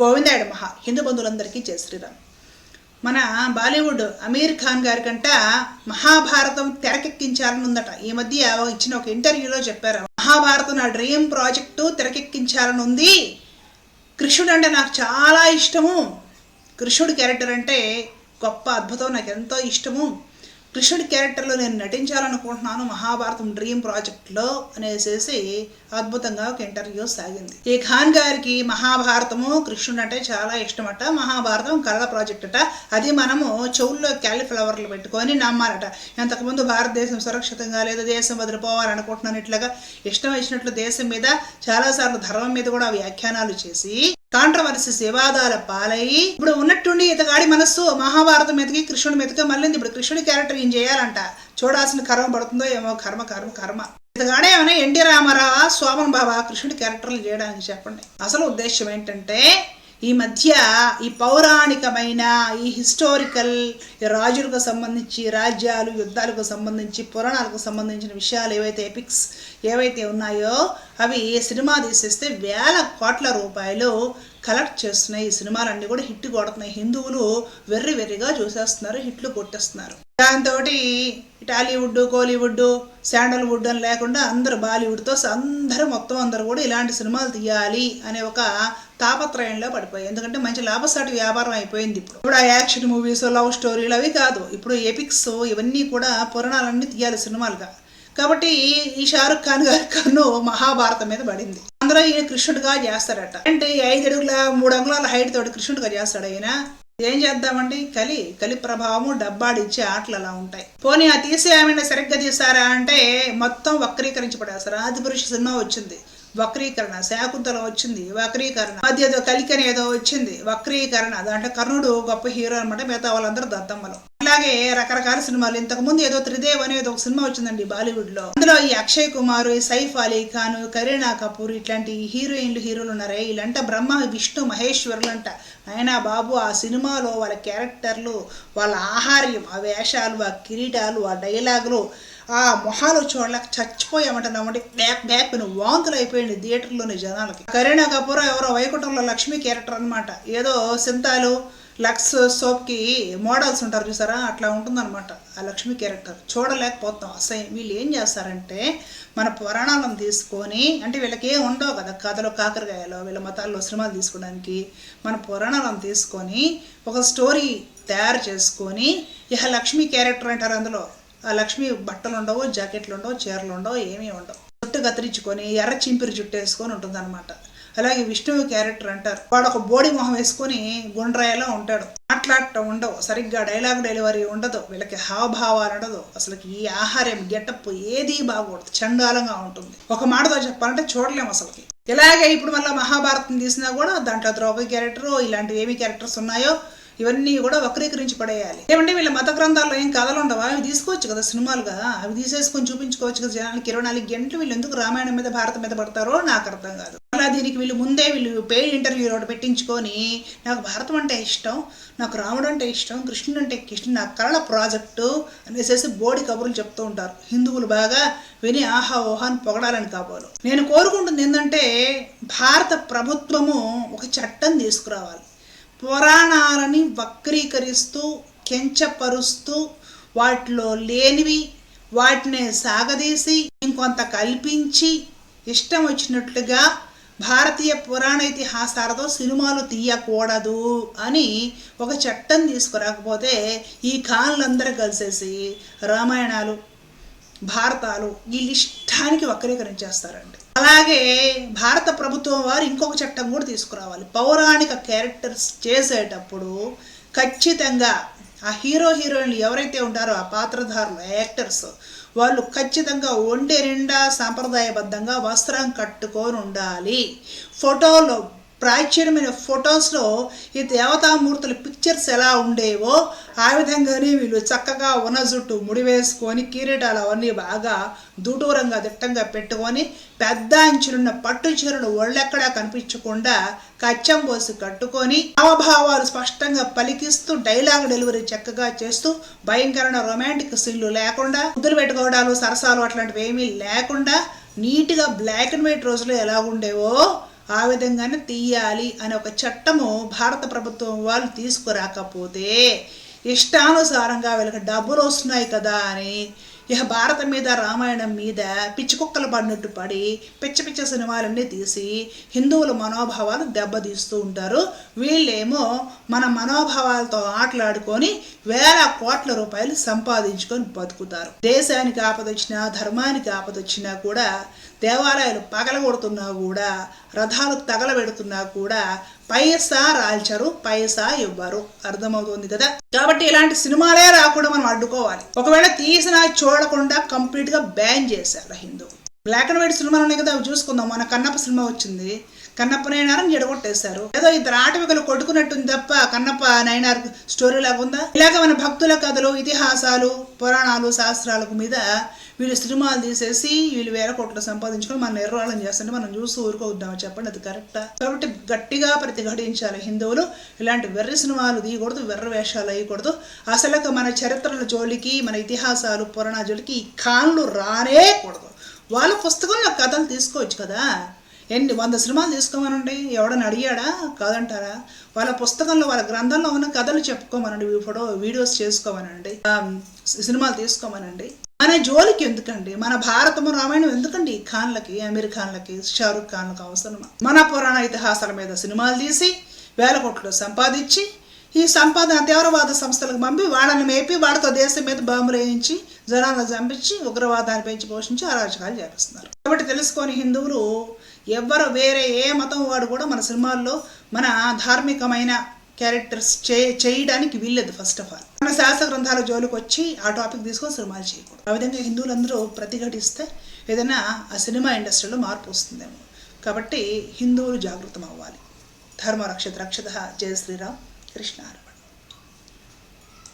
గోవిందాయుడు మహా హిందూ బంధువులందరికీ జయ శ్రీరామ్. మన బాలీవుడ్ అమీర్ ఖాన్ గారి కంట మహాభారతం తెరకెక్కించాలని ఉందట ఈ మధ్య ఇచ్చిన ఒక ఇంటర్వ్యూలో చెప్పారు. మహాభారతం నా డ్రీమ్ ప్రాజెక్టు తెరకెక్కించాలని ఉంది కృష్ణుడు అంటే నాకు చాలా ఇష్టము. కృష్ణుడు క్యారెక్టర్ అంటే గొప్ప అద్భుతం నాకు ఎంతో ఇష్టము. కృష్ణుడి క్యారెక్టర్లో నేను నటించాలనుకుంటున్నాను మహాభారతం డ్రీమ్ ప్రాజెక్ట్లో అనేసేసి అద్భుతంగా ఒక ఇంటర్వ్యూ సాగింది. ఈ ఖాన్ గారికి మహాభారతము కృష్ణుడు అంటే చాలా ఇష్టమట. మహాభారతం కళల ప్రాజెక్ట్ అట. అది మనము చెవుల్లో క్యాలిఫ్లవర్లు పెట్టుకొని నమ్మాలట. ఇంతకుముందు భారతదేశం సురక్షితంగా లేదు దేశం వదిలిపోవాలనుకుంటున్నాను ఇట్లాగా. ఇష్టం వచ్చినట్లు దేశం మీద చాలాసార్లు ధర్మం మీద కూడా వ్యాఖ్యానాలు చేసి కాంట్రవర్సీస్ వివాదాల పాలయ్యి ఇప్పుడు ఉన్నట్టుండి ఇతగాడి మనస్సు మహాభారతం మీదకి కృష్ణుడి మీదకి మళ్ళీ ఇప్పుడు కృష్ణుడి క్యారెక్టర్ ఏం చేయాలంట. చూడాల్సిన కర్మ పడుతుందో ఏమో కర్మ కర్మ కర్మ. ఇతగాడే ఏమైనా ఎన్టీ రామారావు సోమన్ బాబా కృష్ణుడి క్యారెక్టర్లు చేయడానికి చెప్పండి. అసలు ఉద్దేశం ఏంటంటే ఈ మధ్య ఈ పౌరాణికమైన ఈ హిస్టారికల్ రాజులకు సంబంధించి రాజ్యాలు యుద్ధాలకు సంబంధించి పురాణాలకు సంబంధించిన విషయాలు ఏవైతే ఎపిక్స్ ఏవైతే ఉన్నాయో అవి సినిమా తీసేస్తే వేల కోట్ల రూపాయలు కలెక్ట్ చేస్తున్నాయి ఈ సినిమాలన్నీ కూడా హిట్ కొడుతున్నాయి. హిందువులు వెర్రి వెర్రిగా చూసేస్తున్నారు హిట్లు కొట్టేస్తున్నారు. దాంతో టాలీవుడ్ కోలీవుడ్ శాండల్వుడ్ అని లేకుండా అందరు బాలీవుడ్తో అందరూ మొత్తం అందరూ కూడా ఇలాంటి సినిమాలు తీయాలి అనే ఒక తాపత్రయంలో పడిపోయాయి. ఎందుకంటే మంచి లాభసాటి వ్యాపారం అయిపోయింది ఇప్పుడు. ఇప్పుడు ఆ యాక్షన్ మూవీస్ లవ్ స్టోరీలు అవి కాదు. ఇప్పుడు ఎపిక్స్ ఇవన్నీ కూడా పురాణాలన్నీ తీయాలి సినిమాలుగా. కాబట్టి ఈ షారుఖ్ ఖాన్ గారి కన్ను మహాభారతం మీద పడింది. అందులో ఈయన కృష్ణుడిగా చేస్తాడట. అంటే ఐదు అడుగుల మూడు అంగుళాల హైట్ తోటి కృష్ణుడిగా చేస్తాడు ఆయన. ఏం చేద్దామండి? కలి కలి ప్రభావము డబ్బాడిచ్చే ఆటలు అలా ఉంటాయి. పోనీ ఆ తీసే ఆమె సరిగ్గా తీసారా అంటే మొత్తం వక్రీకరించబడేస్తారు పడేస్తారు ఆది పురుష సినిమా వచ్చింది. వక్రీకరణ శాకుంతలం వచ్చింది. వక్రీకరణ మధ్య ఏదో కలికని ఏదో వచ్చింది. వక్రీకరణ. దాంట్లో కర్ణుడు గొప్ప హీరో అనమాట మిగతా వాళ్ళందరూ దద్దమ్మలు. అలాగే రకరకాల సినిమాలు. ఇంతకు ముందు ఏదో త్రిదేవ్ అనేది ఒక సినిమా వచ్చిందండి బాలీవుడ్లో అందులో ఈ అక్షయ్ కుమార్ సైఫ్ అలీ ఖాన్ కరీనా కపూర్ ఇట్లాంటి హీరోయిన్లు హీరోలు ఉన్నారే. వీళ్ళంట బ్రహ్మ విష్ణు మహేశ్వరులు అంట. అయినా బాబు ఆ సినిమాలో వాళ్ళ క్యారెక్టర్లు వాళ్ళ ఆహార్యం ఆ వేషాలు ఆ కిరీటాలు ఆ డైలాగులు ఆ మొహాలు చూడలేక చచ్చిపోయామంటున్నామంటే బ్యాక్ బ్యాక్ వాంతులు అయిపోయింది థియేటర్లోని జనాలకి. కరీనా కపూర్ ఎవరో వైకుంఠంలో లక్ష్మి క్యారెక్టర్ అన్నమాట. ఏదో సింతాలు లక్స్ సోప్కి మోడల్స్ ఉంటారు చూసారా? అట్లా ఉంటుందన్నమాట. ఆ లక్ష్మి క్యారెక్టర్. చూడలేకపోతాం అసలు వీళ్ళు ఏం చేస్తారంటే మన పురాణాలను తీసుకొని అంటే వీళ్ళకి ఏం ఉండవు కదా? కథలో కాకరకాయలో వీళ్ళ మతాల్లో సినిమాలు తీసుకోవడానికి మన పురాణాలను తీసుకొని ఒక స్టోరీ తయారు చేసుకొని ఇహ లక్ష్మి క్యారెక్టర్ అంటారు అందులో. ఆ లక్ష్మి బట్టలు ఉండవు జాకెట్లు ఉండవు చీరలు ఉండవు ఏమీ ఉండవు. జుట్టు కత్తిరించుకొని ఎర్ర చింపిరి జుట్టు వేసుకొని ఉంటుంది అలాగే విష్ణువు క్యారెక్టర్ అంటారు. వాడు ఒక బోడి మొహం వేసుకొని గుండ్రాయలా ఉంటాడు. మాట్లాడటం ఉండవు. సరిగ్గా డైలాగ్ డెలివరీ ఉండదు. వీళ్ళకి హావభావాలు ఉండదు. అసలు ఈ ఆహారం గెటప్ ఏది బాగూడదు చండాలంగా ఉంటుంది. ఒక మాటతో చెప్పాలంటే చూడలేము అసలుకి. ఇలాగే ఇప్పుడు మళ్ళీ మహాభారతం తీసినా కూడా దాంట్లో ద్రౌపది క్యారెక్టర్ ఇలాంటివి ఏమి క్యారెక్టర్స్ ఉన్నాయో ఇవన్నీ కూడా వక్రీకరించి పడేయాలి. ఏమంటే వీళ్ళ మత గ్రంథాల్లో ఏం కథలు ఉండవా? అవి తీసుకోవచ్చు కదా సినిమాలుగా అవి తీసేసుకొని చూపించుకోవచ్చు కదా జనానికి ఇరవై నాలుగు గంటలు వీళ్ళు ఎందుకు రామాయణం మీద భారతం మీద పడతారో నాకు అర్థం కాదు. అలా దీనికి వీళ్ళు ముందే వీళ్ళు పెయిడ్ ఇంటర్వ్యూ ఒకటి పెట్టించుకొని నాకు భారతం అంటే ఇష్టం నాకు రాముడు అంటే ఇష్టం కృష్ణుడు అంటే ఇష్టం నా కళల ప్రాజెక్టు అనేసి బోడి కబుర్లు చెప్తూ ఉంటారు. హిందువులు బాగా విని ఆహా ఓహాన్ని పొగడాలని కాబోలు. నేను కోరుకుంటుంది ఏంటంటే భారత ప్రభుత్వము ఒక చట్టం తీసుకురావాలి. పురాణాలని వక్రీకరిస్తూ కెంచపరుస్తూ వాటిలో లేనివి వాటిని సాగదీసి ఇంకొంత కల్పించి ఇష్టం వచ్చినట్లుగా భారతీయ పురాణ ఇతిహాసాలతో సినిమాలు తీయకూడదు అని ఒక చట్టం తీసుకురాకపోతే ఈ కాళ్ళందరూ కలిసేసి రామాయణాలు భారతాలు ఈ ఇష్టానికి వక్రీకరించేస్తారండి. అలాగే భారత ప్రభుత్వం వారు ఇంకొక చట్టం కూడా తీసుకురావాలి. పౌరాణిక క్యారెక్టర్స్ చేసేటప్పుడు ఖచ్చితంగా ఆ హీరో హీరోయిన్లు ఎవరైతే ఉంటారో ఆ పాత్రధారులు యాక్టర్స్ వాళ్ళు ఖచ్చితంగా ఒంటి నిండా సాంప్రదాయబద్ధంగా వస్త్రం కట్టుకొని ఉండాలి. ఫోటోలో ప్రాచీనమైన ఫొటోస్లో ఈ దేవతామూర్తుల పిక్చర్స్ ఎలా ఉండేవో ఆ విధంగానే వీళ్ళు చక్కగా ఉన్న జుట్టు ముడి వేసుకొని కిరీటాలు అవన్నీ బాగా దూటూరంగా దిట్టంగా పెట్టుకొని పెద్ద అంచులున్న పట్టు చీరలు ఒళ్ళెక్కడా కనిపించకుండా కచ్చం పోసి కట్టుకొని హావభావాలు స్పష్టంగా పలికిస్తూ డైలాగ్ డెలివరీ చక్కగా చేస్తూ భయంకరమైన రొమాంటిక్ సీన్లు లేకుండా ముద్దులు పెట్టుకోవడాలు సరసాలు అట్లాంటివి ఏమీ లేకుండా నీట్గా బ్లాక్ అండ్ వైట్ రోజులు ఎలా ఉండేవో ఆ విధంగానే తీయాలి అనే ఒక చట్టము భారత ప్రభుత్వం వాళ్ళు తీసుకురాకపోతే ఇష్టానుసారంగా వీళ్ళకి డబ్బులు వస్తున్నాయి కదా అని ఇక భారతం మీద రామాయణం మీద పిచ్చి కుక్కలు పడినట్టు పడి పిచ్చ పిచ్చ సినిమాలన్నీ తీసి హిందువుల మనోభావాలు దెబ్బతీస్తూ ఉంటారు. వీళ్ళేమో మన మనోభావాలతో ఆటలాడుకొని వేల కోట్ల రూపాయలు సంపాదించుకొని బతుకుతారు. దేశానికి ఆపదొచ్చినా ధర్మానికి ఆపదొచ్చినా కూడా దేవాలయాలు పగలగొడుతున్నా కూడా రథాలు తగలబెడుతున్నా కూడా పైసా రాల్చరు పైసా ఇవ్వరు. అర్థమవుతుంది కదా? కాబట్టి ఇలాంటి సినిమాలే రాకుండా మనం అడ్డుకోవాలి. ఒకవేళ తీసినా చూడకుండా కంప్లీట్గా బ్యాన్ చేశారు హిందూ. బ్లాక్ అండ్ వైట్ సినిమాలు ఉన్నాయి కదా అవి చూసుకుందాం. మన కన్నప్ప సినిమా వచ్చింది. కన్నప్ప నయనారం ఎడగొట్టేశారు ఏదో ఇద్దరు ఆటవికలు కొట్టుకున్నట్టుంది తప్ప కన్నప్ప నైనార్ స్టోరీ లాగా ఉందా? ఇలాగ మన భక్తుల కథలు ఇతిహాసాలు పురాణాలు శాస్త్రాలకు మీద వీళ్ళు సినిమాలు తీసేసి వీళ్ళు వేరే కోట్లు సంపాదించుకొని మన నిర్వాహం చేస్తుంటే మనం చూసి ఊరుకోద్దామా చెప్పండి అది కరెక్టా? కాబట్టి గట్టిగా ప్రతిఘటించాలి హిందువులు. ఇలాంటి వెర్రి సినిమాలు తీయకూడదు వెర్ర వేషాలు వేయకూడదు. అసలు మన చరిత్రల జోలికి మన ఇతిహాసాలు పురాణ జోలికి ఈ కాన్లు రానే కూడదు. వాళ్ళ పుస్తకంలో కథలు తీసుకోవచ్చు కదా? ఎన్ని వంద సినిమాలు తీసుకోమనండి? ఎవడని అడిగాడా? కాదంటారా? వాళ్ళ పుస్తకంలో వాళ్ళ గ్రంథంలో ఉన్న కథలు చెప్పుకోమనండి ఫోటో వీడియోస్ చేసుకోమనండి సినిమాలు తీసుకోమనండి. మన జోలికి ఎందుకండి? మన భారతము రామాయణం ఎందుకండి ఖాన్లకి అమీర్ ఖాన్లకి షారుఖ్ ఖాన్లకు అవసరమా? మన పురాణ ఇతిహాసాల మీద సినిమాలు తీసి వేల కోట్లు సంపాదించి ఈ సంపాదన తీవ్రవాద సంస్థలకు పంపి వాళ్ళని మేపి వాళ్ళతో దేశం మీద బాంబులు వేయించి జనాలను చంపించి ఉగ్రవాదాన్ని పెంచి పోషించి అరాచకాలు చేపిస్తున్నారు. కాబట్టి తెలుసుకొని హిందువులు ఎవ్వరు వేరే ఏ మతం వాడు కూడా మన సినిమాల్లో మన ధార్మికమైన క్యారెక్టర్స్ చే చేయడానికి వీల్లేదు ఫస్ట్ ఆఫ్ ఆల్ మన శాస్త్ర గ్రంథాల జోలికి వచ్చి ఆ టాపిక్ తీసుకొని సినిమాలు చేయకూడదు. ఆ విధంగా హిందువులందరూ ప్రతిఘటిస్తే ఏదైనా ఆ సినిమా ఇండస్ట్రీలో మార్పు వస్తుందేమో. కాబట్టి హిందువులు జాగృతం అవ్వాలి. ధర్మ రక్షత. రక్షత జయ శ్రీరామ్. కృష్ణారు